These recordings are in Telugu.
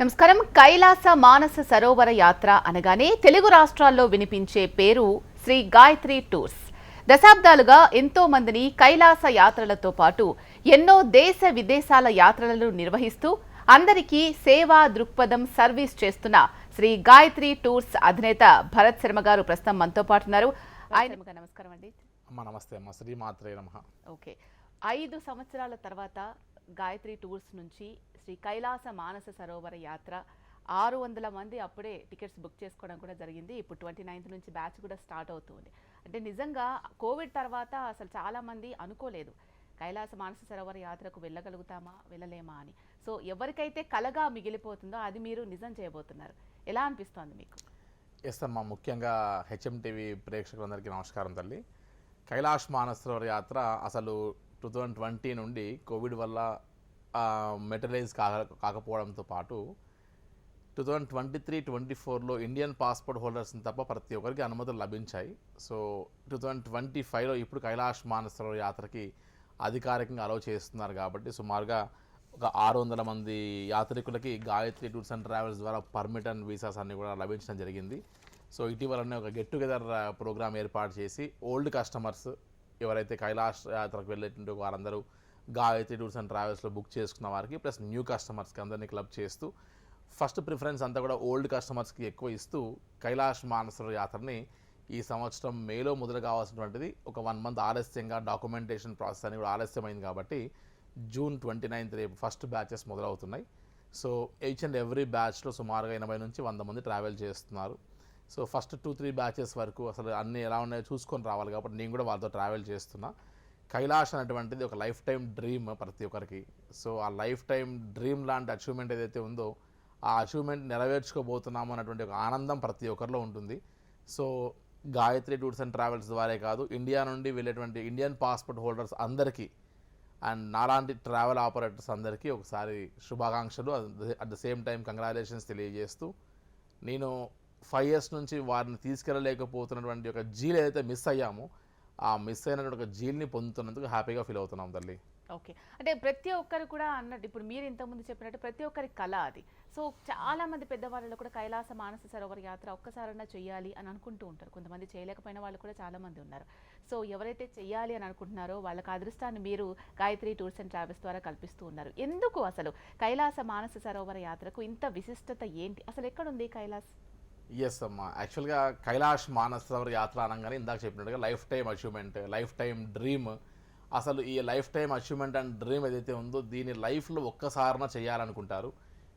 నమస్కారం. కైలాస మానస సరోవర యాత్ర అనగానే తెలుగు రాష్ట్రాల్లో వినిపించే పేరు శ్రీ గాయత్రి టూర్స్. దశాబ్దాలుగా ఎంతో మందిని కైలాస యాత్రలతో పాటు ఎన్నో దేశ విదేశాల యాత్రలను నిర్వహిస్తూ అందరికీ సేవా దృక్పథం సర్వీస్ చేస్తున్న శ్రీ గాయత్రి టూర్స్ అధినేత భరత్ శర్మ గారు ప్రస్తుతం మనతో పాటు ఉన్నారు. ఆయన నమస్కారం అండి. అమ్మ నమస్తే అమ్మ. శ్రీమాత్రే నమ. ఓకే. ఐదు సంవత్సరాల తర్వాత గాయత్రి టూర్స్ నుంచి శ్రీ కైలాస మానస సరోవర యాత్ర. ఆరు వందల మంది అప్పుడే టికెట్స్ బుక్ చేసుకోవడం కూడా జరిగింది. ఇప్పుడు ట్వంటీ నైన్త్ నుంచి బ్యాచ్ కూడా స్టార్ట్ అవుతుంది. అంటే నిజంగా కోవిడ్ తర్వాత అసలు చాలామంది అనుకోలేదు. కైలాస మానస సరోవర యాత్రకు వెళ్ళగలుగుతామా వెళ్ళలేమా అని. సో ఎవరికైతే కలగా మిగిలిపోతుందో అది మీరు నిజం చేయబోతున్నారు. ఎలా అనిపిస్తోంది మీకు? ఎస్ అమ్మ. ముఖ్యంగా హెచ్ఎం టీవీ ప్రేక్షకులందరికీ నమస్కారం తల్లి. కైలాష్ మానసరోవర యాత్ర అసలు టూ థౌజండ్ ట్వంటీ నుండి కోవిడ్ వల్ల మెటరైజ్ కాక కాకపోవడంతో పాటు two thousand twenty three twenty ఫోర్లో ఇండియన్ పాస్పోర్ట్ హోల్డర్స్ని తప్ప ప్రతి ఒక్కరికి అనుమతులు లభించాయి. సో టూ థౌజండ్ ట్వంటీ ఫైవ్లో ఇప్పుడు కైలాష్ మానసరోవర యాత్రకి అధికారికంగా అలౌ చేస్తున్నారు కాబట్టి సుమారుగా ఒక ఆరు వందల మంది యాత్రికులకి గాయత్రి టూర్స్ అండ్ ట్రావెల్స్ ద్వారా పర్మిట్ అండ్ వీసాస్ అన్ని కూడా లభించడం జరిగింది. సో ఇటీవలనే ఒక గెట్ టుగెదర్ ప్రోగ్రామ్ ఏర్పాటు చేసి ఓల్డ్ కస్టమర్స్ ఎవరైతే కైలాష్ యాత్రకు వెళ్ళేటువంటి వారందరూ గాయత్రి టూర్స్ అండ్ ట్రావెల్స్లో బుక్ చేసుకున్న వారికి ప్లస్ న్యూ కస్టమర్స్కి అందరినీ క్లబ్ చేస్తూ ఫస్ట్ ప్రిఫరెన్స్ అంతా కూడా ఓల్డ్ కస్టమర్స్కి ఎక్కువ ఇస్తూ కైలాష్ మానసర యాత్రని ఈ సంవత్సరం మేలో మొదలు కావాల్సినటువంటిది ఒక వన్ మంత్ ఆలస్యంగా డాక్యుమెంటేషన్ ప్రాసెస్ అని కూడా ఆలస్యమైంది కాబట్టి జూన్ ట్వంటీ నైన్త్ రేపు ఫస్ట్ బ్యాచెస్ మొదలవుతున్నాయి. సో ఈచ్ అండ్ ఎవ్రీ బ్యాచ్లో సుమారుగా ఎనభై నుంచి వంద మంది ట్రావెల్ చేస్తున్నారు. So first two three batches వరకు అసలు అన్నీ ఎలా ఉన్నాయో చూసుకొని రావాలి కాబట్టి నేను కూడా వాళ్ళతో ట్రావెల్ చేస్తున్నా. కైలాష్ అనేటువంటిది ఒక లైఫ్ టైం డ్రీమ్ ప్రతి ఒక్కరికి. సో ఆ లైఫ్ టైం డ్రీమ్ లాంటి అచీవ్మెంట్ ఏదైతే ఉందో ఆ అచీవ్మెంట్ నెరవేర్చుకోబోతున్నాము అన్నటువంటి ఒక ఆనందం ప్రతి ఒక్కరిలో ఉంటుంది. So Gayatri tours and travels ద్వారే కాదు ఇండియా నుండి వెళ్ళేటువంటి ఇండియన్ పాస్పోర్ట్ హోల్డర్స్ అందరికీ అండ్ నాలాంటి ట్రావెల్ ఆపరేటర్స్ అందరికీ ఒకసారి శుభాకాంక్షలు. At the same time congratulations తెలియజేస్తూ నేను ఫైవ్ ఇయర్స్ నుంచి వారిని తీసుకెళ్ళలేకపోతున్నటువంటి ఒక జీల్ ఏదైతే మిస్ అయ్యామో ఆ మిస్ అయినటువంటి ఒక జీల్ని పొందుతున్నందుకు హ్యాపీగా ఫీల్ అవుతున్నాం తల్లి. ఓకే. అంటే ప్రతి ఒక్కరు కూడా అన్నట్టు ఇప్పుడు మీరు ఇంతకుముందు చెప్పినట్టు ప్రతి ఒక్కరి కళ అది. సో చాలా మంది పెద్దవాళ్ళు కూడా కైలాస మానస సరోవర యాత్ర ఒక్కసారన్నా చేయాలి అని అనుకుంటూ ఉంటారు. కొంతమంది చేయలేకపోయిన వాళ్ళు కూడా చాలా మంది ఉన్నారు. సో ఎవరైతే చేయాలి అని అనుకుంటున్నారో వాళ్ళకి అదృష్టాన్ని మీరు గాయత్రి టూర్స్ అండ్ ట్రావెల్స్ ద్వారా కల్పిస్తూ ఉన్నారు. ఎందుకు అసలు కైలాస మానస సరోవర యాత్రకు ఇంత విశిష్టత ఏంటి? అసలు ఎక్కడుంది కైలాస్? ఎస్ అమ్మా. యాక్చువల్గా కైలాష్ మానస యాత్ర అనగానే ఇందాక చెప్పినట్టుగా life time achievement life time dream అసలు ఈ life time achievement and dream ఏదైతే ఉందో దీన్ని లైఫ్లో ఒక్కసారిన చేయాలనుకుంటారు.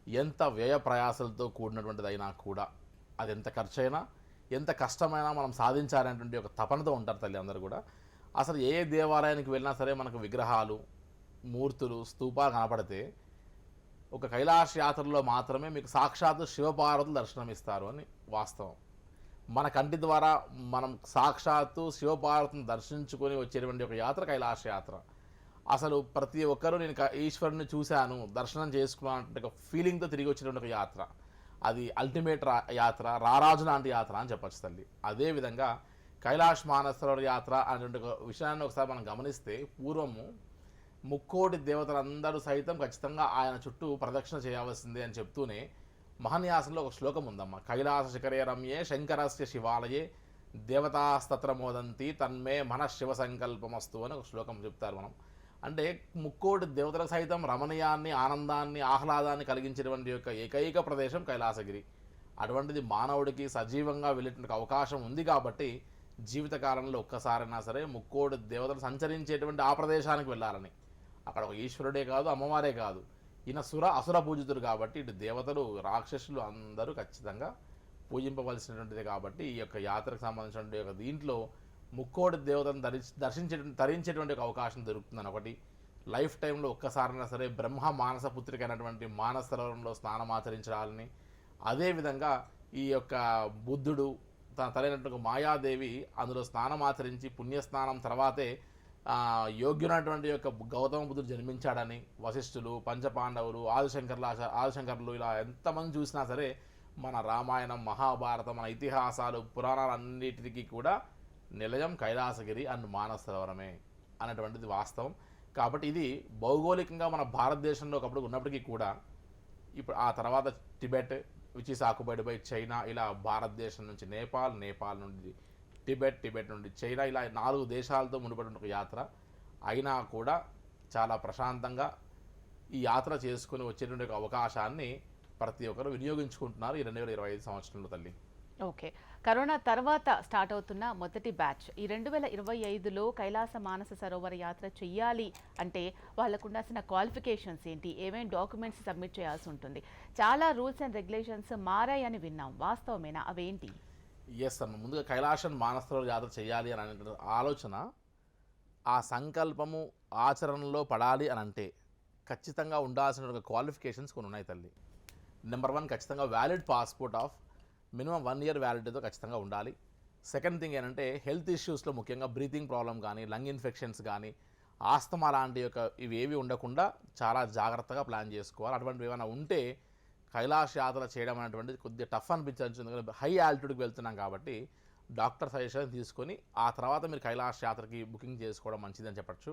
ఎంత వ్యయ ప్రయాసాలతో కూడినటువంటిది అయినా కూడా. అది ఎంత ఖర్చైనా ఎంత కష్టమైనా మనం సాధించాలనేటువంటి ఒక తపనతో ఉంటారు తల్లి అందరూ కూడా. అసలు ఏ దేవాలయానికి వెళ్ళినా సరే మనకు విగ్రహాలు మూర్తులు స్తూపాలు కనపడితే ఒక కైలాస యాత్రలో మాత్రమే మీకు సాక్షాత్తు శివపార్వతులు దర్శనం ఇస్తారు అని వాస్తవం. మన కంటి ద్వారా మనం సాక్షాత్తు శివపార్వతిని దర్శించుకొని వచ్చేటువంటి ఒక యాత్ర కైలాస యాత్ర. అసలు ప్రతి ఒక్కరూ నేను ఈశ్వరుని చూశాను దర్శనం చేసుకున్నటువంటి ఒక ఫీలింగ్తో తిరిగి వచ్చినటువంటి ఒక యాత్ర. అది అల్టిమేట్ రా యాత్ర రారాజు లాంటి యాత్ర అని చెప్పచ్చు తల్లి. అదేవిధంగా కైలాష్ మానసరోవర్ యాత్ర అనేటువంటి ఒక విషయాన్ని ఒకసారి మనం గమనిస్తే పూర్వము ముక్కోటి దేవతలందరూ సైతం ఖచ్చితంగా ఆయన చుట్టూ ప్రదక్షిణ చేయవలసిందే అని చెప్తూనే మహన్యాసంలో ఒక శ్లోకం ఉందమ్మ. కైలాస శిఖరే రమ్యే శంకరస్య శివాలయే దేవతాస్తత్ర మోదంతి తన్మే మన శివ సంకల్పమస్తు అని ఒక శ్లోకం చెప్తారు మనం. అంటే ముక్కోటి దేవతలకు సైతం రమణీయాన్ని ఆనందాన్ని ఆహ్లాదాన్ని కలిగించేటువంటి యొక్క ఏకైక ప్రదేశం కైలాసగిరి. అటువంటిది మానవుడికి సజీవంగా వెళ్ళేటువంటి అవకాశం ఉంది కాబట్టి జీవితకాలంలో ఒక్కసారైనా సరే ముక్కోటి దేవతలు సంచరించేటువంటి ఆ ప్రదేశానికి వెళ్ళాలని. అక్కడ ఒక ఈశ్వరుడే కాదు అమ్మవారే కాదు. ఈయన సుర అసుర పూజితుడు కాబట్టి ఇటు దేవతలు రాక్షసులు అందరూ ఖచ్చితంగా పూజింపవలసినటువంటిది కాబట్టి ఈ యొక్క యాత్రకు సంబంధించినటువంటి యొక్క దీంట్లో ముక్కోటి దేవతను ధరి దర్శించే ధరించేటువంటి ఒక అవకాశం దొరుకుతుందని ఒకటి. లైఫ్ టైంలో ఒక్కసారైనా సరే బ్రహ్మ మానస పుత్రిక అయినటువంటి మానస స్నానం ఆచరించాలని అదేవిధంగా ఈ యొక్క బుద్ధుడు తన తలైనటువంటి మాయాదేవి అందులో స్నానం ఆచరించి పుణ్యస్నానం తర్వాతే యోగ్యునటువంటి యొక్క గౌతమ బుద్ధుడు జన్మించాడని వశిష్ఠులు పంచపాండవులు ఆదిశంకర్ల ఆదిశంకర్లు ఇలా ఎంతమంది చూసినా సరే మన రామాయణం మహాభారతం మన ఇతిహాసాలు పురాణాలన్నిటికీ కూడా నిలయం కైలాసగిరి అండ్ మానస అన్నటువంటిది అనేటువంటిది వాస్తవం. కాబట్టి ఇది భౌగోళికంగా మన భారతదేశంలో ఒకప్పుడు ఉన్నప్పటికీ కూడా ఇప్పుడు ఆ తర్వాత Tibet which is occupied by China ఇలా భారతదేశం నుంచి నేపాల్ నేపాల్ నుండి టిబెట్ టిబెట్ నుండి చైనా ఇలా నాలుగు దేశాలతో ముడిపడిన ఒక యాత్ర. అయినా కూడా చాలా ప్రశాంతంగా ఈ యాత్ర చేసుకుని వచ్చేటువంటి ఒక అవకాశాన్ని ప్రతి ఒక్కరు వినియోగించుకుంటున్నారు ఈ రెండు వేల ఇరవై ఐదు సంవత్సరంలో తల్లి. ఓకే. కరోనా తర్వాత స్టార్ట్ అవుతున్న మొదటి బ్యాచ్. ఈ రెండు వేల ఇరవై ఐదులో కైలాస మానస సరోవర యాత్ర చెయ్యాలి అంటే వాళ్ళకు ఉండాల్సిన క్వాలిఫికేషన్స్ ఏంటి? ఏమేమి డాక్యుమెంట్స్ సబ్మిట్ చేయాల్సి ఉంటుంది? చాలా రూల్స్ అండ్ రెగ్యులేషన్స్ మారాయని విన్నాం. వాస్తవమేనా? అవేంటి? ఎస్ అన్న ముందుగా కైలాసం మానసరోవర యాత్ర చేయాలి అని అనే ఆలోచన ఆ సంకల్పము ఆచరణలో పడాలి అని అంటే ఖచ్చితంగా ఉండాల్సిన క్వాలిఫికేషన్స్ కొన్ని ఉన్నాయి తల్లి. నెంబర్ వన్ ఖచ్చితంగా valid passport of minimum one year వ్యాలిడిటీతో ఖచ్చితంగా ఉండాలి. సెకండ్ థింగ్ ఏంటంటే హెల్త్ ఇష్యూస్లో ముఖ్యంగా బ్రీతింగ్ ప్రాబ్లం కానీ లంగ్ ఇన్ఫెక్షన్స్ కానీ ఆస్తమా లాంటి యొక్క ఇవి ఏవి ఉండకుండా చాలా జాగ్రత్తగా ప్లాన్ చేసుకోవాలి. అటువంటివి ఏమైనా ఉంటే కైలాస యాత్ర చేయడం అనేటువంటిది కొద్దిగా టఫ్ అనిపించవచ్చు ఎందుకంటే హై ఆల్టిట్యూడ్కి వెళ్తున్నాం కాబట్టి డాక్టర్ సజెషన్ తీసుకొని ఆ తర్వాత మీరు కైలాస యాత్రకి బుకింగ్ చేసుకోవడం మంచిదని చెప్పచ్చు.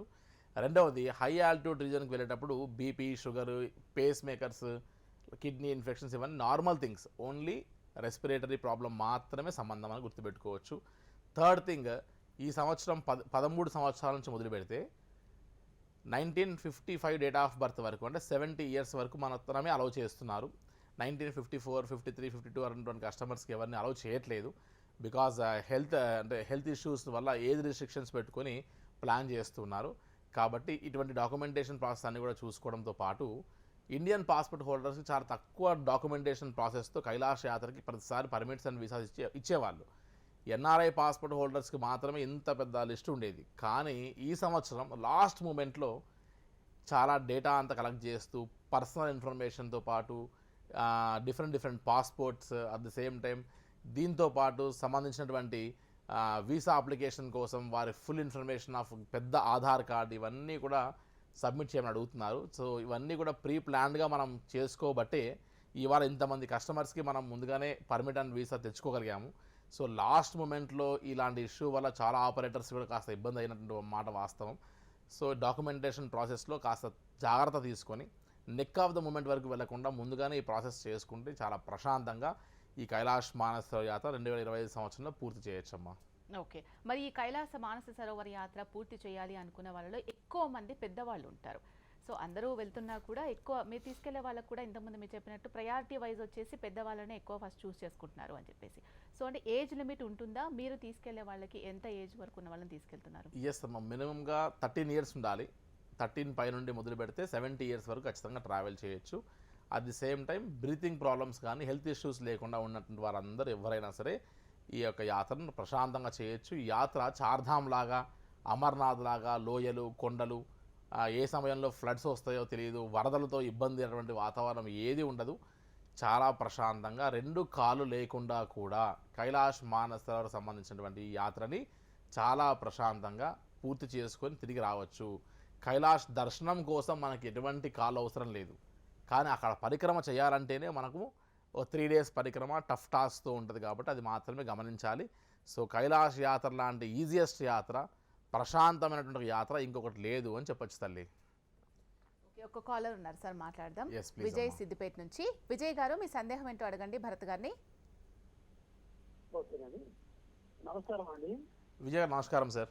రెండవది హై ఆల్టిట్యూడ్ రీజన్కి వెళ్ళేటప్పుడు BP sugar pace makers kidney infections ఇవన్నీ normal things only respiratory problem మాత్రమే సంబంధం అని గుర్తుపెట్టుకోవచ్చు. థర్డ్ థింగ్ ఈ సంవత్సరం పద పదమూడు సంవత్సరాల నుంచి మొదలు పెడితే nineteen fifty five date of birth వరకు అంటే సెవెంటీ ఇయర్స్ వరకు మనమే అలౌ చేస్తున్నారు. Nineteen fifty four fifty three fifty two అన్నటువంటి కస్టమర్స్కి ఎవరిని అలౌ చేయట్లేదు. బికాజ్ హెల్త్ uh, uh, అంటే హెల్త్ ఇష్యూస్ వల్ల ఏజ్ రిస్ట్రిక్షన్స్ పెట్టుకొని ప్లాన్ చేస్తున్నారు. కాబట్టి ఇటువంటి డాక్యుమెంటేషన్ ప్రాసెస్ అన్ని కూడా చూసుకోవడంతో పాటు ఇండియన్ పాస్పోర్ట్ హోల్డర్స్కి చాలా తక్కువ డాక్యుమెంటేషన్ ప్రాసెస్తో కైలాస యాత్రకి ప్రతిసారి పర్మిట్స్ అండ్ వీసాస్ ఇచ్చే ఇచ్చేవాళ్ళు. ఎన్ఆర్ఐ పాస్పోర్ట్ హోల్డర్స్కి మాత్రమే ఇంత పెద్ద లిస్ట్ ఉండేది. కానీ ఈ సంవత్సరం లాస్ట్ మూమెంట్లో చాలా డేటా అంతా కలెక్ట్ చేస్తూ పర్సనల్ ఇన్ఫర్మేషన్తో పాటు different different passports at the same time దీంతో పాటు సంబంధించినటువంటి వీసా అప్లికేషన్ కోసం వారి ఫుల్ ఇన్ఫర్మేషన్ ఆఫ్ పెద్ద ఆధార్ కార్డ్ ఇవన్నీ కూడా సబ్మిట్ చేయమని అడుగుతున్నారు. సో ఇవన్నీ కూడా ప్రీ ప్లాన్డ్గా మనం చేసుకోబట్టే ఇవాళ ఇంతమంది కస్టమర్స్కి మనం ముందుగానే పర్మిట్ అండ్ వీసా తెచ్చుకోగలిగాము. సో లాస్ట్ మూమెంట్లో ఇలాంటి ఇష్యూ వల్ల చాలా ఆపరేటర్స్ కూడా కాస్త ఇబ్బంది అయినటువంటి మాట వాస్తవం. సో డాక్యుమెంటేషన్ ప్రాసెస్లో కాస్త జాగ్రత్త తీసుకొని నెక్ ఆఫ్ ద మూమెంట్ వరకు వెళ్ళకుండా ముందుగానే ఈ ప్రాసెస్ చేసుకుంటే చాలా ప్రశాంతంగా ఈ కైలాష్ మానస యాత్ర రెండు వేల ఇరవై ఐదు సంవత్సరంలో పూర్తి చేయొచ్చమ్మా. ఓకే. మరి ఈ కైలాస మానస సరోవర యాత్ర పూర్తి చేయాలి అనుకున్న వాళ్ళలో ఎక్కువ మంది పెద్దవాళ్ళు ఉంటారు. సో అందరూ వెళ్తున్నా కూడా ఎక్కువ మీరు తీసుకెళ్ళే వాళ్ళకు కూడా ఇంతకుముందు మీరు చెప్పినట్టు ప్రయారిటీ వైజ్ వచ్చేసి పెద్దవాళ్ళనే ఎక్కువ ఫస్ట్ చూస్ చేసుకుంటున్నారు అని చెప్పేసి. సో అంటే ఏజ్ లిమిట్ ఉంటుందా? మీరు తీసుకెళ్ళే వాళ్ళకి ఎంత ఏజ్ వరకు ఉన్న వాళ్ళని తీసుకెళ్తున్నారు? ఎస్ అమ్మ మినిమంగా థర్టీన్ ఇయర్స్ ఉండాలి. థర్టీన్ పై నుండి మొదలు పెడితే సెవెంటీ ఇయర్స్ వరకు ఖచ్చితంగా ట్రావెల్ చేయొచ్చు. At the same time breathing problems కానీ హెల్త్ ఇష్యూస్ లేకుండా ఉన్నటువంటి వారందరూ ఎవరైనా సరే ఈ యొక్క యాత్రను ప్రశాంతంగా చేయొచ్చు. ఈ యాత్ర చార్ధామ్ లాగా అమర్నాథ్ లాగా లోయలు కొండలు ఏ సమయంలో ఫ్లడ్స్ వస్తాయో తెలియదు వరదలతో ఇబ్బంది అయినటువంటి వాతావరణం ఏది ఉండదు. చాలా ప్రశాంతంగా రెండు కాళ్ళు లేకుండా కూడా కైలాష్ మానసరోవర్ సంబంధించినటువంటి ఈ యాత్రని చాలా ప్రశాంతంగా పూర్తి చేసుకొని తిరిగి రావచ్చు. కైలాష్ దర్శనం కోసం మనకి ఎటువంటి కాళ్ళు అవసరం లేదు. కానీ అక్కడ పరిక్రమ చేయాలంటేనే మనకు ఓ త్రీ డేస్ పరిక్రమ టఫ్ టాస్క్తో ఉంటుంది కాబట్టి అది మాత్రమే గమనించాలి. సో కైలాష్ యాత్ర లాంటి ఈజియెస్ట్ యాత్ర ప్రశాంతమైనటువంటి యాత్ర ఇంకొకటి లేదు అని చెప్పొచ్చు తల్లి. ఓకే, ఒక కాలర్ ఉన్నారు సార్ మాట్లాడదాం. Yes, please, Vijay. సిద్దిపేట నుంచి. విజయ్ గారు మీ సందేహం ఏంటో అడగండి భరత్ గారిని. నమస్కారం అండి. విజయ్ నమస్కారం సార్.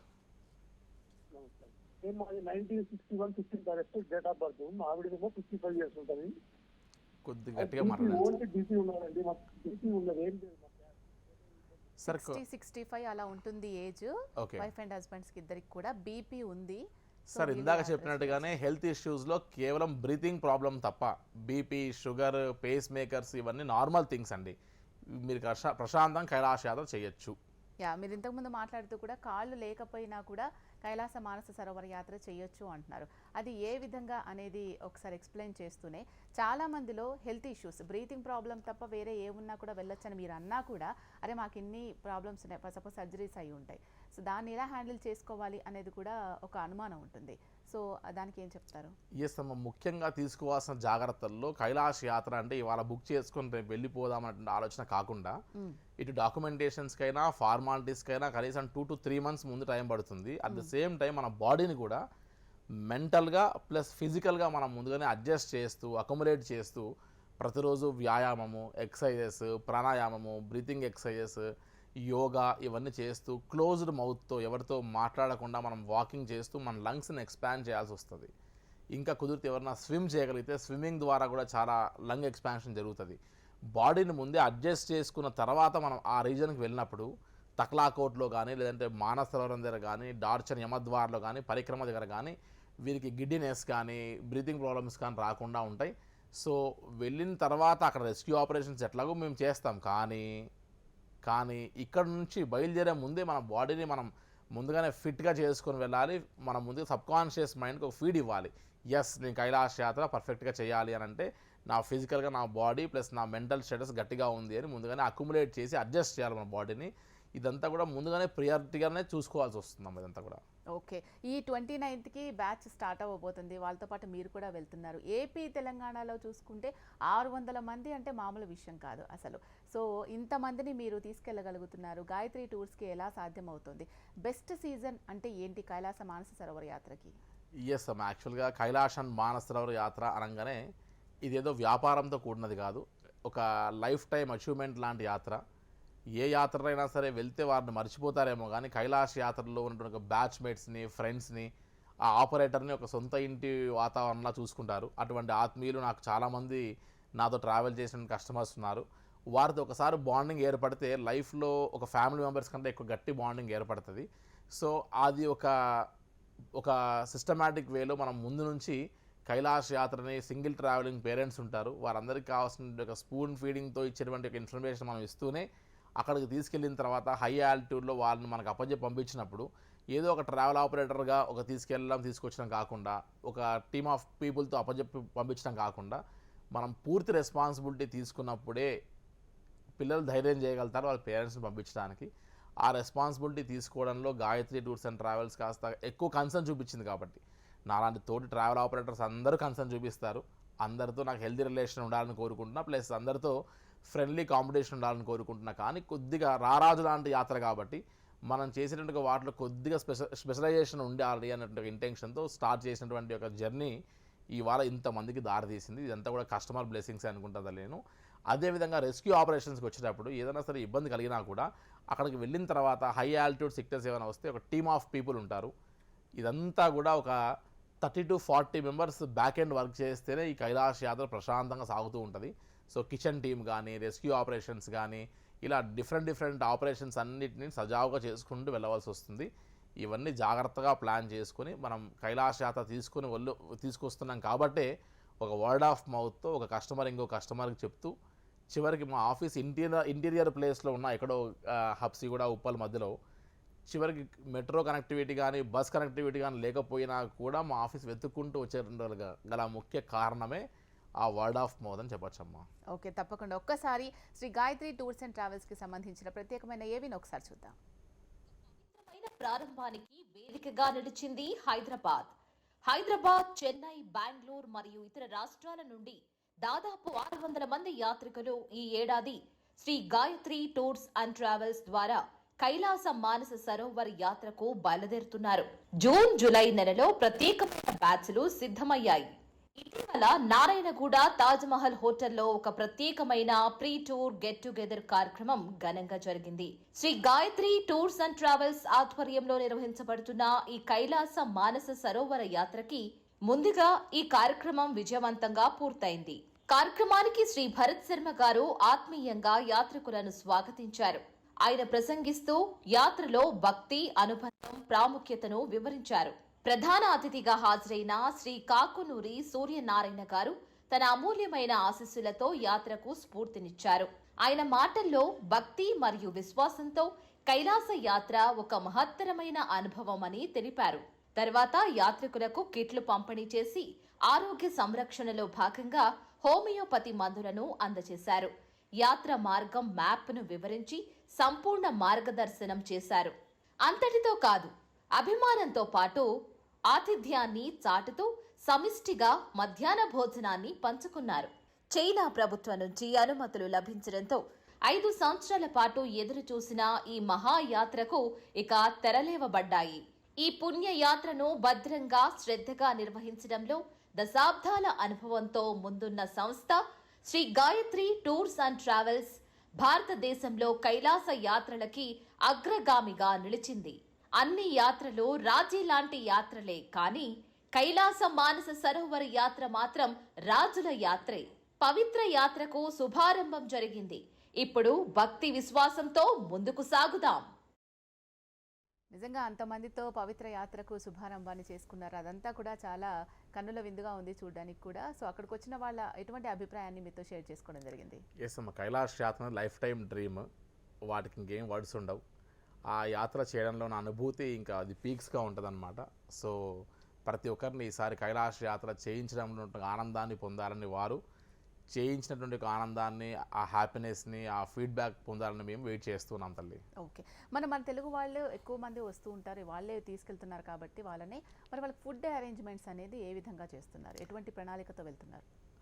నేను మాది nineteen sixty one fifteen correct date of birth మా ఆవిడకేమో ఫిఫ్టీ ఫైవ్ ఇయర్స్ ఉంటుంది. కొద్ది గట్టిగా మాట్లాడండి. ఓన్లీ బీపీ ఉన్నదండి మాకు బీపీ ఉన్నది ఏం లేదు సిక్స్టీ సిక్స్టీ ఫైవ్ అలా ఉంటుంది ఏజ్. ఓకే. వైఫ్ అండ్ హస్బెండ్స్కి ఇద్దరికి కూడా బీపీ ఉంది. సార్ ఇందాక చెప్పినట్టుగానే హెల్త్ ఇష్యూస్లో కేవలం బ్రీతింగ్ ప్రాబ్లం తప్ప బీపీ షుగర్ పేస్ మేకర్స్ ఇవన్నీ నార్మల్ థింగ్స్ అండి. మీరు ప్రశా- ప్రశాంతం కైలాస యాత్ర చేయొచ్చు. యా మీరు ఇంతకుముందు మాట్లాడుతూ కూడా కాళ్ళు లేకపోయినా కూడా కైలాస మానస సరోవర యాత్ర చేయొచ్చు అంటున్నారు. అది ఏ విధంగా అనేది ఒకసారి ఎక్స్ప్లెయిన్ చేస్తూనే చాలా మందిలో హెల్త్ ఇష్యూస్ బ్రీతింగ్ ప్రాబ్లం తప్ప వేరే ఏమున్నా కూడా వెళ్ళొచ్చని మీరు అన్నా కూడా అరే మాకు ఇన్ని ప్రాబ్లమ్స్ ఉన్నాయి సపోజ్ సర్జరీస్ అయి ఉంటాయి. సో దాన్ని ఎలా హ్యాండిల్ చేసుకోవాలి అనేది కూడా ఒక అనుమానం ఉంటుంది. సో దానికి ఏం చెప్తారు? ఎస్ అమ్మ ముఖ్యంగా తీసుకోవాల్సిన జాగ్రత్తల్లో కైలాస యాత్ర అంటే ఇవాళ బుక్ చేసుకొని రేపు వెళ్ళిపోదాం అనే ఆలోచన కాకుండా ఇటు డాక్యుమెంటేషన్స్కైనా ఫార్మాలిటీస్కైనా కనీసం టూ టు త్రీ మంత్స్ ముందు టైం పడుతుంది. అట్ ద సేమ్ టైం మన బాడీని కూడా మెంటల్గా ప్లస్ ఫిజికల్గా మనం ముందుగానే అడ్జస్ట్ చేస్తూ అకామిడేట్ చేస్తూ ప్రతిరోజు వ్యాయామము ఎక్సర్సైజెస్ ప్రాణాయామము బ్రీతింగ్ ఎక్సర్సైజెస్ యోగా ఇవన్నీ చేస్తూ క్లోజ్డ్ మౌత్తో ఎవరితో మాట్లాడకుండా మనం వాకింగ్ చేస్తూ మన లంగ్స్ని ఎక్స్పాండ్ చేయాల్సి వస్తుంది. ఇంకా కుదిరితే ఎవరైనా స్విమ్ చేయగలిగితే స్విమ్మింగ్ ద్వారా కూడా చాలా లంగ్ ఎక్స్పాన్షన్ జరుగుతుంది. బాడీని ముందే అడ్జస్ట్ చేసుకున్న తర్వాత మనం ఆ రీజన్కి వెళ్ళినప్పుడు తక్లాకోట్లో కానీ లేదంటే మానస సరోవరం దగ్గర కానీ డార్చన్ యమద్వార్లో కానీ పరిక్రమ దగ్గర కానీ వీరికి గిడ్డినెస్ కానీ బ్రీతింగ్ ప్రాబ్లమ్స్ కానీ రాకుండా ఉంటాయి. సో వెళ్ళిన తర్వాత అక్కడ రెస్క్యూ ఆపరేషన్స్ ఎట్లాగో మేము చేస్తాం. కానీ కానీ ఇక్కడ నుంచి బయలుదేరే ముందే మన బాడీని మనం ముందుగానే ఫిట్గా చేసుకొని వెళ్ళాలి. మనం ముందుగా సబ్కాన్షియస్ మైండ్కి ఒక ఫీడ్ ఇవ్వాలి. ఎస్ నేను కైలాస యాత్ర పర్ఫెక్ట్గా చేయాలి అని అంటే నా ఫిజికల్గా నా బాడీ ప్లస్ నా మెంటల్ స్టేటస్ గట్టిగా ఉంది అని ముందుగానే అక్యుములేట్ చేసి అడ్జస్ట్ చేయాలి మన బాడీని. ఇదంతా కూడా ముందుగానే ప్రియారిటీగానే చూసుకోవాల్సి వస్తుంది ఇదంతా కూడా. ఓకే. ఈ ట్వంటీ నైన్త్కి బ్యాచ్ స్టార్ట్ అవ్వబోతుంది. వాళ్ళతో పాటు మీరు కూడా వెళ్తున్నారు. ఏపీ తెలంగాణలో చూసుకుంటే ఆరు వందల మంది అంటే మామూలు విషయం కాదు అసలు. సో ఇంతమందిని మీరు తీసుకెళ్ళగలుగుతున్నారు. గాయత్రి టూర్స్కి ఎలా సాధ్యమవుతుంది? బెస్ట్ సీజన్ అంటే ఏంటి? కైలాస మానస సరోవర యాత్రకి? ఎస్ అమ్మ యాక్చువల్గా కైలాసం మానస సరోవర యాత్ర అనగానే ఇదేదో వ్యాపారంతో కూడినది కాదు. ఒక లైఫ్ టైం అచీవ్మెంట్ లాంటి యాత్ర. ఏ యాత్రలైనా సరే వెళ్తే వారిని మర్చిపోతారేమో కానీ కైలాస యాత్రలో ఉన్నటువంటి ఒక బ్యాచ్మేట్స్ని ఫ్రెండ్స్ని ఆ ఆపరేటర్ని ఒక సొంత ఇంటి వాతావరణంలో చూసుకుంటారు. అటువంటి ఆత్మీయులు నాకు చాలామంది నాతో ట్రావెల్ చేసిన కస్టమర్స్ ఉన్నారు. వారితో ఒకసారి బాండింగ్ ఏర్పడితే లైఫ్లో ఒక ఫ్యామిలీ మెంబర్స్ కంటే ఎక్కువ గట్టి బాండింగ్ ఏర్పడుతుంది. సో అది ఒక ఒక సిస్టమేటిక్ వేలో మనం ముందు నుంచి కైలాస యాత్రని సింగిల్ ట్రావెలింగ్ పేరెంట్స్ ఉంటారు. వారందరికీ కావాల్సిన ఒక స్పూన్ ఫీడింగ్తో ఇచ్చేటువంటి ఒక ఇన్ఫర్మేషన్ మనం ఇస్తూనే అక్కడికి తీసుకెళ్ళిన తర్వాత హై ఆల్టిట్యూడ్లో వాళ్ళని మనకు అప్పచెప్పి పంపించినప్పుడు ఏదో ఒక ట్రావెల్ ఆపరేటర్గా ఒక తీసుకెళ్ళడం తీసుకొచ్చడం కాకుండా ఒక టీమ్ ఆఫ్ పీపుల్తో అప్పచెప్పి పంపించడం కాకుండా మనం పూర్తి రెస్పాన్సిబిలిటీ తీసుకున్నప్పుడే పిల్లలు ధైర్యం చేయగలుగుతారు వాళ్ళ పేరెంట్స్ని పంపించడానికి. ఆ రెస్పాన్సిబిలిటీ తీసుకోవడంలో గాయత్రి టూర్స్ అండ్ ట్రావెల్స్ కాస్త ఎక్కువ కన్సర్న్ చూపించింది కాబట్టి. నాలాంటి తోటి ట్రావెల్ ఆపరేటర్స్ అందరూ కన్సర్న్ చూపిస్తారు. అందరితో నాకు హెల్దీ రిలేషన్ ఉండాలని కోరుకుంటున్నా. ప్లస్ అందరితో ఫ్రెండ్లీ కాంపిటీషన్ ఉండాలని కోరుకుంటున్నా. కానీ కొద్దిగా రారాజు లాంటి యాత్ర కాబట్టి మనం చేసినటువంటి వాటిలో కొద్దిగా స్పెషల్ స్పెషలైజేషన్ ఉండాలి అన్నటువంటి ఇంటెన్షన్తో స్టార్ట్ చేసినటువంటి ఒక జర్నీ ఇవాళ ఇంతమందికి దారితీసింది ఇదంతా కూడా కస్టమర్ బ్లెస్సింగ్స్ అనుకుంటుందా నేను అదేవిధంగా రెస్క్యూ ఆపరేషన్స్కి వచ్చేటప్పుడు ఏదైనా సరే ఇబ్బంది కలిగినా కూడా అక్కడికి వెళ్ళిన తర్వాత హై ఆల్టిట్యూడ్ సిక్నెస్ ఏమైనా వస్తే ఒక టీమ్ ఆఫ్ పీపుల్ ఉంటారు. ఇదంతా కూడా ఒక thirty to forty members back end work చేస్తేనే ఈ కైలాస యాత్ర ప్రశాంతంగా సాగుతూ ఉంటుంది. సో కిచెన్ టీమ్ కానీ రెస్క్యూ ఆపరేషన్స్ కానీ ఇలా డిఫరెంట్ డిఫరెంట్ ఆపరేషన్స్ అన్నిటిని సజావుగా చేసుకుంటూ వెళ్ళవలసి వస్తుంది. ఇవన్నీ జాగ్రత్తగా ప్లాన్ చేసుకొని మనం కైలాసయాత్ర తీసుకుని తీసుకొని తీసుకొస్తున్నాం కాబట్టే ఒక వర్డ్ ఆఫ్ మౌత్తో ఒక కస్టమర్ ఇంకో కస్టమర్కి చెప్తూ చివరికి మా ఆఫీస్ ఇంటీరియర్ ఇంటీరియర్ ప్లేస్లో ఉన్న ఎక్కడో హబ్సీ కూడా ఉప్పల్ మధ్యలో చివరికి మెట్రో కనెక్టివిటీ కానీ బస్ కనెక్టివిటీ కానీ లేకపోయినా కూడా మా ఆఫీస్ వెతుక్కుంటూ వచ్చే గల ముఖ్య కారణమే ఆ వర్డ్ ఆఫ్ మౌత్ అని చెప్పొచ్చమ్మా. ఓకే తప్పకుండా. ఒక్కసారి శ్రీ గాయత్రి టూర్స్ అండ్ ట్రావెల్స్కి సంబంధించిన ప్రత్యేకమైన ఏవిని ఒకసారి చూద్దాం. ప్రారంభానికి వేదికగా నిలిచింది హైదరాబాద్. హైదరాబాద్ చెన్నై బెంగళూరు మరియు ఇతర రాష్ట్రాల నుండి దాదాపు ఆరు వందల మంది యాత్రికులు ఈ ఏడాది Shri Gayatri tours and travels ద్వారా కైలాస మానస సరోవర్ యాత్రకు బయలుదేరుతున్నారు. జూన్ జూలై నెలలో ప్రత్యేకమైన బ్యాచ్లు సిద్ధమయ్యాయి. ఇటీవల నారాయణగూడ తాజ్ మహల్ హోటల్లో ఒక ప్రత్యేకమైన ప్రీ టూర్ గెట్ టుగెదర్ కార్యక్రమం ఘనంగా జరిగింది. Shri Gayatri tours and travels ఆధ్వర్యంలో నిర్వహించబడుతున్న ఈ కైలాస మానస సరోవర యాత్రకి ముందుగా ఈ కార్యక్రమం విజయవంతంగా పూర్తయింది. కార్యక్రమానికి శ్రీ భరత్ శర్మ గారు ఆత్మీయంగా యాత్రికులను స్వాగతించారు. ఆయన ప్రసంగిస్తూ యాత్రలో భక్తి అనుబంధం ప్రాముఖ్యతను వివరించారు. ప్రధాన అతిథిగా హాజరైన శ్రీ కాకునూరి సూర్యనారాయణ గారు తన అమూల్యమైన ఆశీస్సులతో యాత్రకు స్ఫూర్తినిచ్చారు. ఆయన మాటల్లో భక్తి మరియు విశ్వాసంతో కైలాస యాత్ర ఒక మహత్తరమైన అనుభవం అని తెలిపారు. తర్వాత యాత్రికులకు కిట్లు పంపిణీ చేసి ఆరోగ్య సంరక్షణలో భాగంగా హోమియోపతి మందులను అందజేశారు. యాత్ర మార్గం మ్యాప్ను వివరించి సంపూర్ణ మార్గదర్శనం చేశారు. అంతటితో కాదు అభిమానంతో పాటు ఆతిథ్యాన్ని చాటుతూ సమిష్టిగా మధ్యాహ్న భోజనాన్ని పంచుకున్నారు. చైనా ప్రభుత్వం నుంచి అనుమతులు లభించడంతో ఐదు సంవత్సరాల పాటు ఎదురు చూసిన ఈ మహాయాత్రకు ఇక తెరలేవబడ్డాయి. ఈ పుణ్యయాత్రను భద్రంగా శ్రద్ధగా నిర్వహించడంలో దశాబ్దాల అనుభవంతో ముందున్న సంస్థ Shri Gayatri tours and travels భారతదేశంలో కైలాస యాత్రలకి అగ్రగామిగా నిలిచింది. అన్ని యాత్రలు రాజీ లాంటి యాత్రలే కానీ కైలాస మానస సరోవర యాత్ర మాత్రం రాజుల యాత్రే. పవిత్ర యాత్రకు శుభారంభం జరిగింది. ఇప్పుడు భక్తి విశ్వాసంతో ముందుకు సాగుదాం. నిజంగా అంతమందితో పవిత్ర యాత్రకు శుభారంభాన్ని చేసుకున్నారు. అదంతా కూడా చాలా కన్నుల విందుగా ఉంది చూడడానికి కూడా. సో అక్కడికి వచ్చిన వాళ్ళ ఎటువంటి అభిప్రాయాన్ని మీతో షేర్ చేసుకోవడం జరిగింది? ఎస్ అమ్మ. కైలాష్ యాత్ర లైఫ్ టైం డ్రీమ్. వాటికి ఇంకేం వర్డ్స్ ఉండవు. ఆ యాత్ర చేయడంలో నా అనుభూతి ఇంకా అది పీక్స్గా ఉంటుంది సో ప్రతి ఒక్కరిని ఈసారి కైలాస యాత్ర చేయించడంలో ఆనందాన్ని పొందాలని వారు చేయించినటువంటి ఆనందాన్ని ఆ హ్యాపీనెస్ని ఆ ఫీడ్బ్యాక్ పొందాలని మేము వెయిట్ చేస్తున్నాం తల్లి. ఓకే. మన మన తెలుగు వాళ్ళు ఎక్కువ మంది వస్తూ ఉంటారు వాళ్ళే తీసుకెళ్తున్నారు కాబట్టి వాళ్ళని మరి వాళ్ళ ఫుడ్ అరేంజ్మెంట్స్ అనేది ఏ విధంగా చేస్తున్నారు? ఎటువంటి ప్రణాళికతో వెళ్తున్నారు?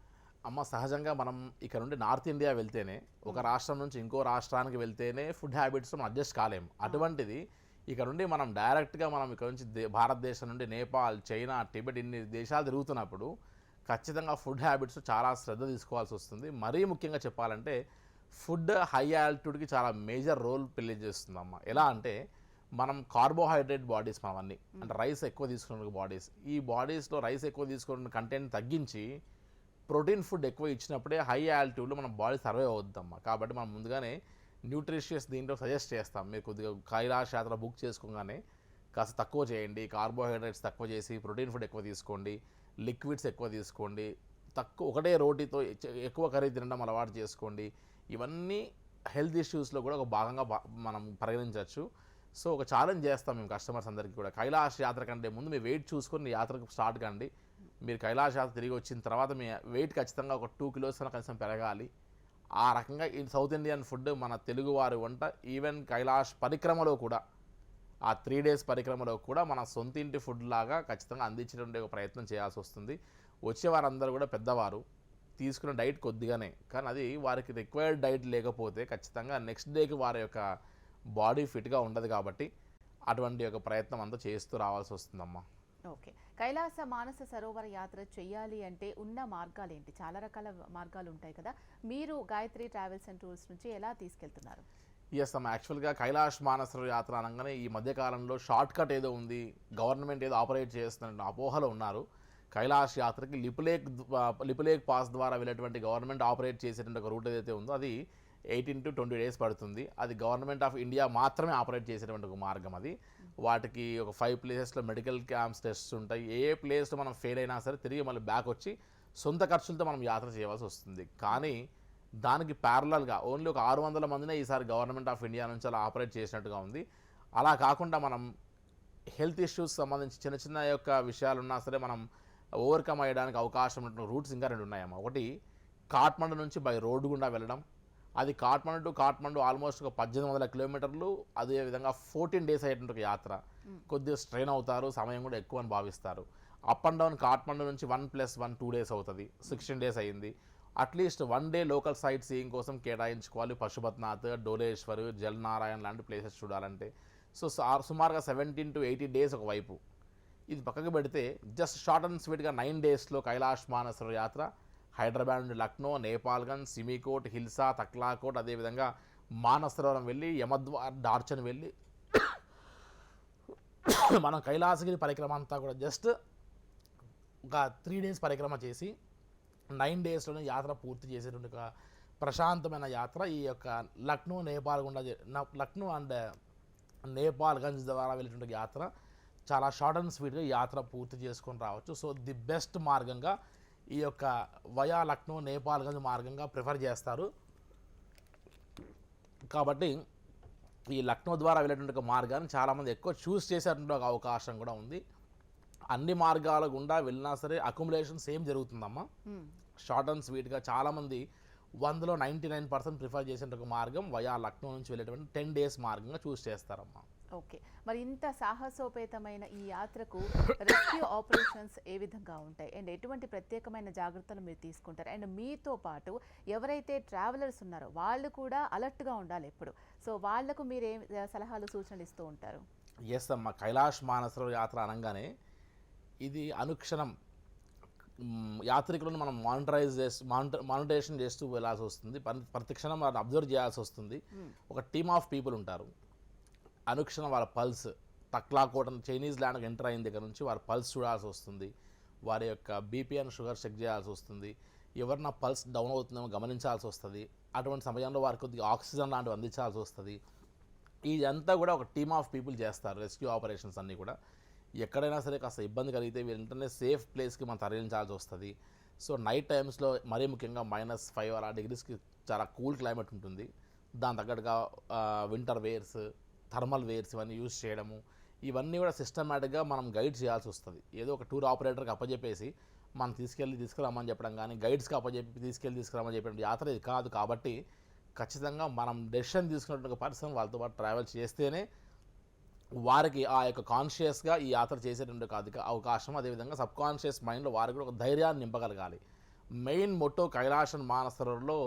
అమ్మ సహజంగా మనం ఇక్కడ నుండి నార్త్ ఇండియా వెళ్తేనే ఒక రాష్ట్రం నుంచి ఇంకో రాష్ట్రానికి వెళ్తేనే ఫుడ్ హ్యాబిట్స్ మనం అడ్జస్ట్ కాలేం అటువంటిది ఇక్కడ నుండి మనం డైరెక్ట్గా మనం ఇక్కడ నుంచి దే- భారతదేశం నుండి నేపాల్ చైనా టిబెట్ ఇన్ని దేశాలు తిరుగుతున్నప్పుడు ఖచ్చితంగా ఫుడ్ హ్యాబిట్స్ చాలా శ్రద్ధ తీసుకోవాల్సి వస్తుంది. మరీ ముఖ్యంగా చెప్పాలంటే ఫుడ్ హై ఆల్టిట్యూడ్కి చాలా మేజర్ రోల్ ప్లే చేస్తుందమ్మా ఎలా అంటే మనం కార్బోహైడ్రేట్ బాడీస్ మనం అన్ని అంటే రైస్ ఎక్కువ తీసుకున్న బాడీస్. ఈ బాడీస్లో రైస్ ఎక్కువ తీసుకున్న కంటెంట్ తగ్గించి ప్రోటీన్ ఫుడ్ ఎక్కువ ఇచ్చినప్పుడే హై ఆల్టిట్యూడ్లో మన బాడీ సర్వే అవుద్దమ్మా కాబట్టి మనం ముందుగానే న్యూట్రిషియస్ దీంట్లో సజెస్ట్ చేస్తాం. మీరు కొద్దిగా కైలాస యాత్ర బుక్ చేసుకోగానే కాస్త తక్కువ చేయండి. కార్బోహైడ్రేట్స్ తక్కువ చేసి ప్రోటీన్ ఫుడ్ ఎక్కువ తీసుకోండి. లిక్విడ్స్ ఎక్కువ తీసుకోండి. తక్కువ ఒకటే రోటీతో ఎక్కువ కర్రీ తినడం అలవాటు చేసుకోండి. ఇవన్నీ హెల్త్ ఇష్యూస్లో కూడా ఒక భాగంగా బా- మనం పరిగణించవచ్చు. సో ఒక ఛాలెంజ్ చేస్తాం మేము కస్టమర్స్ అందరికీ కూడా. కైలాష్ యాత్ర కంటే ముందు మీ వెయిట్ చూసుకొని యాత్రకు స్టార్ట్ కండి. మీరు కైలాష్ తిరిగి వచ్చిన తర్వాత మీ వెయిట్ ఖచ్చితంగా ఒక టూ కిలోస్ అన్న కనీసం పెరగాలి. ఆ రకంగా ఈ సౌత్ ఇండియన్ ఫుడ్ మన తెలుగువారి వంట ఈవెన్ కైలాష్ పరిక్రమలో కూడా ఆ త్రీ డేస్ పరిక్రమలో కూడా మన సొంతింటి ఫుడ్ లాగా ఖచ్చితంగా అందించడం ఒక ప్రయత్నం చేయాల్సి వస్తుంది. వచ్చేవారందరూ కూడా పెద్దవారు తీసుకున్న డైట్ కొద్దిగానే కానీ అది వారికి రిక్వైర్డ్ డైట్ లేకపోతే ఖచ్చితంగా నెక్స్ట్ డేకి వారి యొక్క బాడీ ఫిట్గా ఉండదు కాబట్టి అటువంటి ఒక ప్రయత్నం అంతా చేస్తూ రావాల్సి వస్తుందమ్మా. ఓకే. కైలాస మానస సరోవర యాత్ర చేయాలి అంటే ఉన్న మార్గాలు ఏంటి చాలా రకాల మార్గాలు ఉంటాయి కదా. మీరు గాయత్రి ట్రావెల్స్ అండ్ టూర్స్ నుంచి ఎలా తీసుకెళ్తున్నారు? ఎస్ అమ్మ యాక్చువల్గా కైలాష్ మానస యాత్ర అనగానే ఈ మధ్యకాలంలో షార్ట్కట్ ఏదో ఉంది. గవర్నమెంట్ ఏదో ఆపరేట్ చేస్తున్న అపోహలో ఉన్నారు. కైలాష్ యాత్రకి లిపులేక్ లిపులేక్ పాస్ ద్వారా వెళ్ళేటువంటి గవర్నమెంట్ ఆపరేట్ చేసేటువంటి ఒక రూట్ ఏదైతే ఉందో అది ఎయిటీన్ టు ట్వంటీ డేస్ పడుతుంది. అది గవర్నమెంట్ ఆఫ్ ఇండియా మాత్రమే ఆపరేట్ చేసేటువంటి ఒక మార్గం అది. వాటికి ఒక ఫైవ్ ప్లేసెస్లో మెడికల్ క్యాంప్స్ టెస్ట్స్ ఉంటాయి. ఏ ప్లేస్లో మనం ఫెయిల్ అయినా సరే తిరిగి మళ్ళీ బ్యాక్ వచ్చి సొంత ఖర్చులతో మనం యాత్ర చేయవలసి వస్తుంది. కానీ దానికి ప్యారలల్గా ఓన్లీ ఒక ఆరు వందల మందినే ఈసారి గవర్నమెంట్ ఆఫ్ ఇండియా నుంచి అలా ఆపరేట్ చేసినట్టుగా ఉంది. అలా కాకుండా మనం హెల్త్ ఇష్యూస్ సంబంధించి చిన్న చిన్న యొక్క విషయాలు ఉన్నా సరే మనం ఓవర్కమ్ అయ్యడానికి అవకాశం ఉన్నటువంటి రూట్స్ ఇంకా రెండు ఉన్నాయమ్మా. ఒకటి కాట్మండు నుంచి బై రోడ్డు గుండా వెళ్ళడం. అది కాట్మండు టు కాట్మండు ఆల్మోస్ట్ ఒక పద్దెనిమిది వందల కిలోమీటర్లు అదే విధంగా ఫోర్టీన్ డేస్ అయ్యేటువంటి ఒక యాత్ర. కొద్దిగా స్ట్రెయిన్ అవుతారు సమయం కూడా ఎక్కువ అని భావిస్తారు. అప్ అండ్ డౌన్ కాట్మండు నుంచి one plus one two days అవుతుంది. సిక్స్టీన్ డేస్ అయ్యింది. At least one day local sightseeing కోసం కేటాయించుకోవాలి. పశుపతినాథ్ డోలేశ్వర్ జల్నారాయణ లాంటి ప్లేసెస్ చూడాలంటే. సో సా- సుమారుగా సెవెంటీన్ టు ఎయిటీ డేస్ ఒకవైపు. ఇది పక్కకు పెడితే జస్ట్ షార్ట్ అండ్ స్వీట్గా నైన్ డేస్లో కైలాష్ మానసర యాత్ర హైదరాబాద్ నుండి లక్నో నేపాల్గంజ్ సిమికోట్ హిల్సా తక్లాకోట్ అదేవిధంగా మానసరోవరం వెళ్ళి యమద్వార్ డార్చన్ వెళ్ళి మనం కైలాసగిరి పరిక్రమ అంతా కూడా జస్ట్ ఒక త్రీ డేస్ పరిక్రమ చేసి నైన్ డేస్లోనే యాత్ర పూర్తి చేసేటువంటి ఒక ప్రశాంతమైన యాత్ర ఈ యొక్క లక్నో నేపాల్ గుండా లక్నో అండ్ నేపాల్గంజ్ ద్వారా వెళ్ళేటువంటి యాత్ర. చాలా షార్ట్ అండ్ స్వీట్గా యాత్ర పూర్తి చేసుకొని రావచ్చు. సో ది బెస్ట్ మార్గంగా ఈ యొక్క వయా లక్నో నేపాల్గంజ్ మార్గంగా ప్రిఫర్ చేస్తారు. కాబట్టి ఈ లక్నో ద్వారా వెళ్ళేటువంటి మార్గాన్ని చాలామంది ఎక్కువ చూస్ చేసేటువంటి ఒక అవకాశం కూడా ఉంది. అన్ని మార్గాల గుండా వెళ్ళినా సరే అకామిడేషన్ సేమ్ జరుగుతుందమ్మా. మ్మ్. షార్ట్ అండ్ స్వీట్గా చాలామంది వందలో నైంటీ నైన్ పర్సెంట్ ప్రిఫర్ చేసే ఒక మార్గం వయా లక్నో నుంచి వెళ్ళేటువంటి టెన్ డేస్ మార్గంగా చూస్ చేస్తారమ్మా. ఓకే. మరి ఇంత సాహసోపేతమైన ఈ యాత్రకు రెస్క్యూ ఆపరేషన్స్ ఏ విధంగా ఉంటాయి? అండ్ ఎటువంటి ప్రత్యేకమైన జాగ్రత్తలు మీరు తీసుకుంటారు? అండ్ మీతో పాటు ఎవరైతే ట్రావెలర్స్ ఉన్నారో వాళ్ళు కూడా అలర్ట్గా ఉండాలి ఎప్పుడు. సో వాళ్ళకు మీరు ఏం సలహాలు సూచనలు ఇస్తూ ఉంటారు? ఎస్ అమ్మ. కైలాష్ మానసరోవర్ యాత్ర అనగానే ఇది అనుక్షణం యాత్రికులను మనం మానిటరైజ్ చేస్తూ మానిటర్ మానిటరేషన్ చేస్తూ వెళ్ళాల్సి వస్తుంది. ప్రతి క్షణం వాళ్ళని అబ్జర్వ్ చేయాల్సి వస్తుంది. ఒక టీమ్ ఆఫ్ పీపుల్ ఉంటారు. అనుక్షణం వాళ్ళ పల్స్ తక్లాకోట చైనీస్ ల్యాండ్కి ఎంటర్ అయిన దగ్గర నుంచి వారి పల్స్ చూడాల్సి వస్తుంది. వారి యొక్క బీపీ అండ్ షుగర్ చెక్ చేయాల్సి వస్తుంది. ఎవరన్నా పల్స్ డౌన్ అవుతుందేమో గమనించాల్సి వస్తుంది. అటువంటి సమయంలో వారికి కొద్దిగా ఆక్సిజన్ లాంటివి అందించాల్సి వస్తుంది. ఇదంతా కూడా ఒక టీమ్ ఆఫ్ పీపుల్ చేస్తారు. రెస్క్యూ ఆపరేషన్స్ అన్నీ కూడా. ఎక్కడైనా సరే కాస్త ఇబ్బంది కలిగితే వెంటనే సేఫ్ ప్లేస్కి మనం తరలించాల్సి వస్తుంది. సో నైట్ టైమ్స్లో మరీ ముఖ్యంగా మైనస్ ఫైవ్ అలా డిగ్రీస్కి చాలా కూల్ క్లైమేట్ ఉంటుంది. దాని తగ్గట్టుగా వింటర్ వేర్స్ థర్మల్ వేర్స్ ఇవన్నీ యూజ్ చేయడము ఇవన్నీ కూడా సిస్టమేటిక్గా మనం గైడ్ చేయాల్సి వస్తుంది. ఏదో ఒక టూర్ ఆపరేటర్కి అప్పచెప్పేసి మనం తీసుకెళ్ళి తీసుకురామని చెప్పడం కానీ గైడ్స్కి అప్పచెప్పి తీసుకెళ్ళి తీసుకురామని చెప్పడం యాత్ర ఇది కాదు కాబట్టి ఖచ్చితంగా మనం డెసిషన్ తీసుకున్నటువంటి పర్సన్ వాళ్ళతో పాటు ట్రావెల్ చేస్తేనే వారికి ఆ యొక్క కాన్షియస్గా ఈ యాత్ర చేసేటువంటి కాదు అధిక అవకాశం. అదేవిధంగా సబ్ కాన్షియస్ మైండ్లో వారికి కూడా ఒక ధైర్యాన్ని నింపగలగాలి. మెయిన్ మొట్టో కైలాసన్ మానసరోవర్లో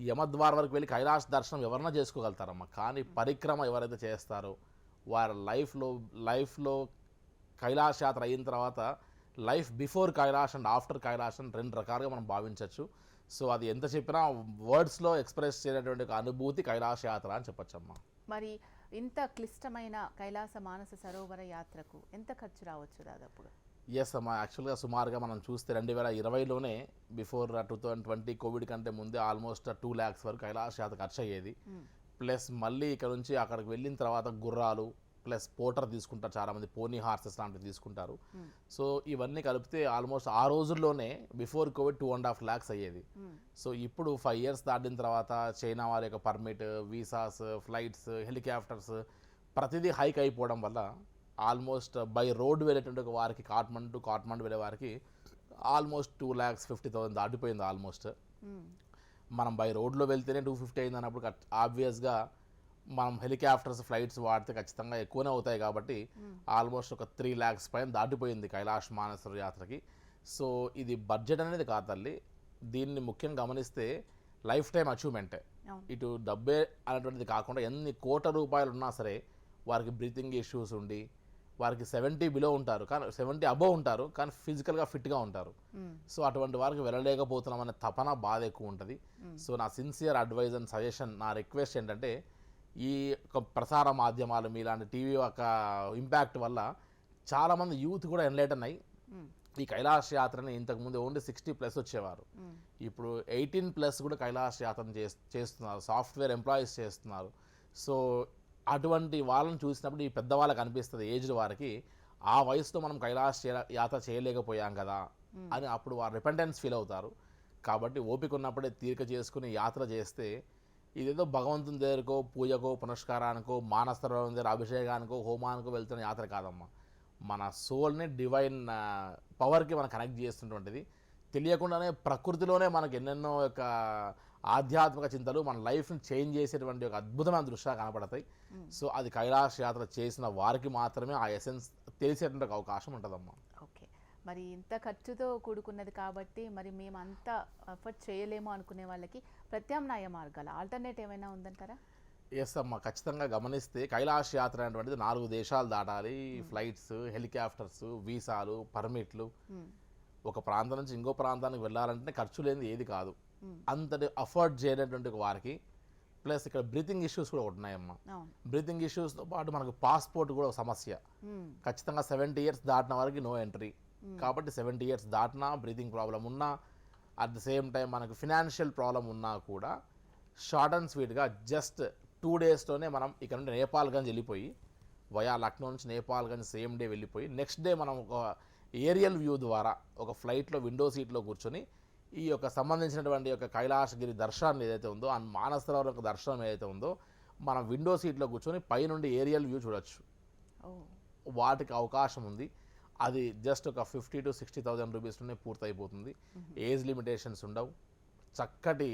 యమద్వార్ వరకు వెళ్ళి కైలాస దర్శనం ఎవరన్నా చేసుకోగలుగుతారమ్మా. కానీ పరిక్రమ ఎవరైతే చేస్తారో వారి లైఫ్లో లైఫ్లో కైలాస యాత్ర అయిన తర్వాత life before Kailash and after Kailash అని రెండు రకాలుగా మనం భావించవచ్చు. సో అది ఎంత చెప్పినా వర్డ్స్లో ఎక్స్ప్రెస్ చేయనటువంటి ఒక అనుభూతి కైలాస యాత్ర అని చెప్పొచ్చమ్మా. మరి ఇంత క్లిష్టమైన కైలాస మానస సరోవర యాత్రకు ఎంత ఖర్చు రావచ్చు దాదాపుగా? ఎస్ అమ్మా యాక్చువల్గా సుమారుగా మనం చూస్తే రెండు వేల ఇరవైలోనే before two thousand twenty covid కంటే ముందే ఆల్మోస్ట్ టూ ల్యాక్స్ వరకు కైలాస యాత్ర ఖర్చు అయ్యేది. ప్లస్ మళ్ళీ ఇక్కడ నుంచి అక్కడికి వెళ్ళిన తర్వాత గుర్రాలు ప్లస్ పోటర్ తీసుకుంటారు చాలామంది పోనీ హార్సెస్ లాంటివి తీసుకుంటారు. సో ఇవన్నీ కలిపితే ఆల్మోస్ట్ ఆ రోజుల్లోనే before covid two and half lakhs అయ్యేది. సో ఇప్పుడు ఫైవ్ ఇయర్స్ దాటిన తర్వాత చైనా వారి యొక్క పర్మిట్ వీసాస్ ఫ్లైట్స్ హెలికాప్టర్స్ ప్రతిదీ హైక్ అయిపోవడం వల్ల ఆల్మోస్ట్ బై రోడ్ వెళ్ళేటువంటి ఒక వారికి కాట్మండ్ టు కాట్మండ్ వెళ్ళే వారికి almost two lakhs fifty thousand దాటిపోయింది ఆల్మోస్ట్. మనం బై రోడ్లో వెళ్తేనే టూ ఫిఫ్టీ అయింది అన్నప్పుడు ఆబ్వియస్గా మనం హెలికాప్టర్స్ ఫ్లైట్స్ వాడితే ఖచ్చితంగా ఎక్కువనే అవుతాయి కాబట్టి ఆల్మోస్ట్ ఒక త్రీ ల్యాక్స్ పైన దాటిపోయింది కైలాష్ మానసర యాత్రకి. సో ఇది బడ్జెట్ అనేది కాదు తల్లి. దీన్ని ముఖ్యంగా గమనిస్తే లైఫ్ టైం అచీవ్మెంటే. ఇటు డబ్బే అనేటువంటిది కాకుండా ఎన్ని కోట్ల రూపాయలు ఉన్నా సరే వారికి బ్రీతింగ్ ఇష్యూస్ ఉండి వారికి సెవెంటీ బిలో ఉంటారు. కానీ సెవెంటీ అబోవ్ ఉంటారు. కానీ ఫిజికల్గా ఫిట్గా ఉంటారు. సో అటువంటి వారికి వెళ్ళలేకపోతున్నాం అనే తపన బాధ ఎక్కువ ఉంటుంది. సో నా సిన్సియర్ అడ్వైజ్ అండ్ సజెషన్ నా రిక్వెస్ట్ ఏంటంటే ఈ ప్రసార మాధ్యమాలు మీలాంటి టీవీ యొక్క ఇంపాక్ట్ వల్ల చాలామంది యూత్ కూడా ఎన్లైటన్ అయ్యి ఈ కైలాస యాత్రని ఇంతకుముందు ఓన్లీ సిక్స్టీ ప్లస్ వచ్చేవారు. ఇప్పుడు ఎయిటీన్ ప్లస్ కూడా కైలాస యాత్రను చేస్- చేస్తున్నారు. సాఫ్ట్వేర్ ఎంప్లాయీస్ చేస్తున్నారు. సో అటువంటి వాళ్ళని చూసినప్పుడు ఈ పెద్దవాళ్ళకి అనిపిస్తుంది ఏజ్డ్ వారికి ఆ వయసులో మనం కైలాస యాత్ర చేయలేకపోయాం కదా అని అప్పుడు వారు రిపెంటెన్స్ ఫీల్ అవుతారు. కాబట్టి ఓపిక ఉన్నప్పుడే తీరిక చేసుకుని యాత్ర చేస్తే ఇదేదో భగవంతుని దగ్గరకో పూజకో పునస్కారానికో మానసరోవరం దగ్గర అభిషేకానికో హోమానికో వెళ్తున్న యాత్ర కాదమ్మా. మన సోల్ని డివైన్ పవర్కి మనం కనెక్ట్ చేస్తున్నటువంటిది. తెలియకుండానే ప్రకృతిలోనే మనకు ఎన్నెన్నో యొక్క ఆధ్యాత్మిక చింతలు మన లైఫ్ని చేంజ్ చేసేటువంటి ఒక అద్భుతమైన దృశ్యాలు కనపడతాయి. సో అది కైలాస యాత్ర చేసిన వారికి మాత్రమే ఆ ఎసెన్స్ తెలిసేటువంటి ఒక అవకాశం ఉంటుందమ్మా. ఓకే. మరి ఇంత ఖర్చుతో కూడుకున్నది కాబట్టి మరి మేము అంత ఎఫర్ట్ చేయలేము అనుకునే వాళ్ళకి ప్రత్యామ్నాయ మార్గాలు ఆల్టర్నేట్ ఏమైనా ఉందంటారా? ఎస్ అమ్మా ఖచ్చితంగా గమనిస్తే కైలాస యాత్ర అనేటువంటిది నాలుగు దేశాలు దాటాలి. ఫ్లైట్స్ హెలికాప్టర్స్ వీసాలు పర్మిట్లు. ఒక ప్రాంతం నుంచి ఇంకో ప్రాంతానికి వెళ్ళాలంటే ఖర్చు లేనిది ఏది కాదు. అంతటి అఫోర్డ్ చేయనటువంటి వారికి ప్లస్ ఇక్కడ బ్రీతింగ్ ఇష్యూస్ కూడా ఉన్నాయమ్మా. బ్రీతింగ్ ఇష్యూస్తో పాటు మనకు పాస్పోర్ట్ కూడా ఒక సమస్య. ఖచ్చితంగా సెవెంటీ ఇయర్స్ దాటిన వారికి నో ఎంట్రీ. కాబట్టి సెవెంటీ ఇయర్స్ దాటినా బ్రీతింగ్ ప్రాబ్లం ఉన్నా అట్ ద సేమ్ టైం మనకు ఫినాన్షియల్ ప్రాబ్లం ఉన్నా కూడా షార్ట్ అండ్ స్వీట్గా జస్ట్ టూ డేస్లోనే మనం ఇక్కడ నుండి నేపాల్గంజ్ వెళ్ళిపోయి వయా లక్నో నుంచి నేపాల్గంజ్ సేమ్ డే వెళ్ళిపోయి నెక్స్ట్ డే మనం ఒక ఏరియల్ వ్యూ ద్వారా ఒక ఫ్లైట్లో విండో సీట్లో కూర్చొని ఈ యొక్క సంబంధించినటువంటి యొక్క కైలాసగిరి దర్శనం ఏదైతే ఉందో ఆ మానసరోవరం యొక్క దర్శనం ఏదైతే ఉందో మనం విండో సీట్లో కూర్చొని పైనుండి ఏరియల్ వ్యూ చూడొచ్చు. వాటికి అవకాశం ఉంది. అది జస్ట్ ఒక ఫిఫ్టీ టు సిక్స్టీ థౌజండ్ రూపీస్లోనే పూర్తయిపోతుంది. ఏజ్ లిమిటేషన్స్ ఉండవు. చక్కటి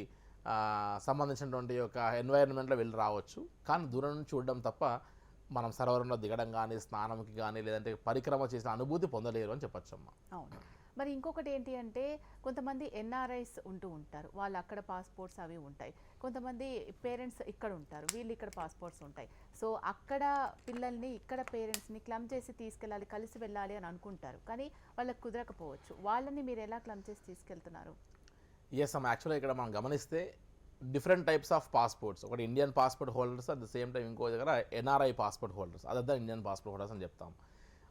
సంబంధించినటువంటి యొక్క ఎన్వైరన్మెంట్లో వెళ్ళి రావచ్చు. కానీ దూరం నుంచి చూడడం తప్ప మనం సరోవరంలో దిగడం కానీ స్నానంకి కానీ లేదంటే పరిక్రమ చేసిన అనుభూతి పొందలేరు అని చెప్పొచ్చమ్మా. అవును. మరి ఇంకొకటి ఏంటి అంటే కొంతమంది ఎన్ఆర్ఐస్ ఉంటూ ఉంటారు. వాళ్ళు అక్కడ పాస్పోర్ట్స్ అవి ఉంటాయి. కొంతమంది పేరెంట్స్ ఇక్కడ ఉంటారు. వీళ్ళు ఇక్కడ పాస్పోర్ట్స్ ఉంటాయి. సో అక్కడ పిల్లల్ని ఇక్కడ పేరెంట్స్ని క్లమ్ చేసి తీసుకెళ్ళాలి కలిసి వెళ్ళాలి అని అనుకుంటారు. కానీ వాళ్ళకి కుదరకపోవచ్చు. వాళ్ళని మీరు ఎలా క్లమ్ చేసి తీసుకెళ్తున్నారు? ఎస్ అమ్మ యాక్చువల్గా ఇక్కడ మనం గమనిస్తే డిఫరెంట్ టైప్స్ ఆఫ్ పాస్పోర్ట్స్ ఒకటి Indian passport holders at the same time ఇంకో దగ్గర NRI passport holders other Indian passport holders అని చెప్తాం.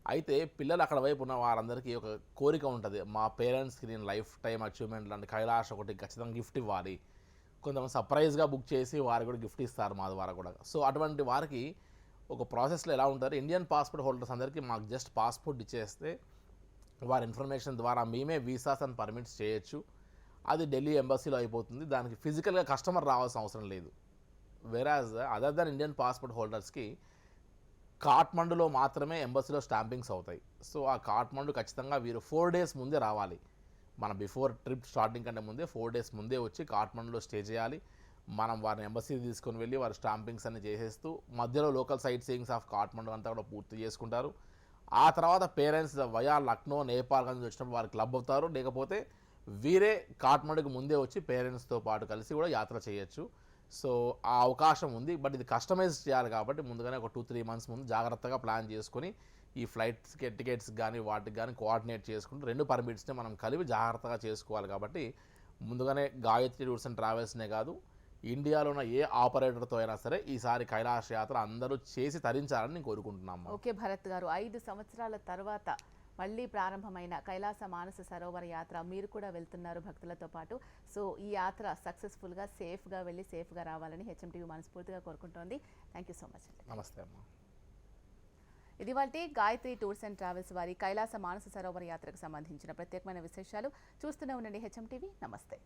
అయితే పిల్లలు అక్కడ వైపు ఉన్న వారందరికీ ఒక కోరిక ఉంటుంది. మా పేరెంట్స్కి నేను లైఫ్ టైం అచీవ్మెంట్ లాంటి కైలాష్ ఒకటి ఖచ్చితంగా గిఫ్ట్ ఇవ్వాలి. కొంతమంది సర్ప్రైజ్గా బుక్ చేసి వారికి కూడా గిఫ్ట్ ఇస్తారు మా ద్వారా కూడా. సో అటువంటి వారికి ఒక ప్రాసెస్లో ఎలా ఉంటారు? ఇండియన్ పాస్పోర్ట్ హోల్డర్స్ అందరికీ మాకు జస్ట్ పాస్పోర్ట్ ఇచ్చేస్తే వారి ఇన్ఫర్మేషన్ ద్వారా మేమే వీసాస్ అండ్ పర్మిట్స్ చేయొచ్చు. అది ఢిల్లీ ఎంబసీలో అయిపోతుంది. దానికి ఫిజికల్గా కస్టమర్ రావాల్సిన అవసరం లేదు. Whereas other than Indian passport హోల్డర్స్కి కాట్మండులో మాత్రమే ఎంబసీలో స్టాంపింగ్స్ అవుతాయి. సో ఆ కాట్మండు ఖచ్చితంగా వీరు ఫోర్ డేస్ ముందే రావాలి. మన బిఫోర్ ట్రిప్ స్టార్టింగ్ కంటే ముందే ఫోర్ డేస్ ముందే వచ్చి కాట్మండులో స్టే చేయాలి. మనం వారిని ఎంబసీ తీసుకొని వెళ్ళి వారి స్టాంపింగ్స్ అన్ని చేసేస్తూ మధ్యలో local sightseeings of Kathmandu అంతా కూడా పూర్తి చేసుకుంటారు. ఆ తర్వాత పేరెంట్స్ వయా లక్నో నేపాల్ నుంచి వచ్చినప్పుడు వారు క్లబ్ అవుతారు. లేకపోతే వీరే కాట్మండుకు ముందే వచ్చి పేరెంట్స్తో పాటు కలిసి కూడా యాత్ర చేయొచ్చు. సో ఆ అవకాశం ఉంది. బట్ ఇది కస్టమైజ్ చేయాలి కాబట్టి ముందుగానే ఒక టూ త్రీ మంత్స్ ముందు జాగ్రత్తగా ప్లాన్ చేసుకుని ఈ ఫ్లైట్స్కి టికెట్స్ కానీ వాటికి కానీ కోఆర్డినేట్ చేసుకుంటూ రెండు పర్మిట్స్ని మనం కలిపి జాగ్రత్తగా చేసుకోవాలి కాబట్టి ముందుగానే గాయత్రి టూర్స్ అండ్ ట్రావెల్స్నే కాదు ఇండియాలో ఉన్న ఏ ఆపరేటర్తో అయినా సరే ఈసారి కైలాస యాత్ర అందరూ చేసి తరించాలని నేను కోరుకుంటున్నాము ఓకే భరత్ గారు. ఐదు సంవత్సరాల తర్వాత మళ్ళీ ప్రారంభమైన కైలాస మానస సరోవర యాత్ర మీరు కూడా వెళ్తున్నారు భక్తులతో పాటు. సో ఈ యాత్ర సక్సెస్ఫుల్గా సేఫ్గా వెళ్ళి సేఫ్గా రావాలని హెచ్ఎంటీవీ మనస్ఫూర్తిగా కోరుకుంటోంది. థ్యాంక్ యూ సో మచ్ అండి. నమస్తే అమ్మా. ఇది వాటి గాయత్రి టూర్స్ అండ్ ట్రావెల్స్ వారి కైలాస మానస సరోవర యాత్రకు సంబంధించిన ప్రత్యేకమైన విశేషాలు చూస్తూనే ఉండండి హెచ్ఎం టీవీ నమస్తే.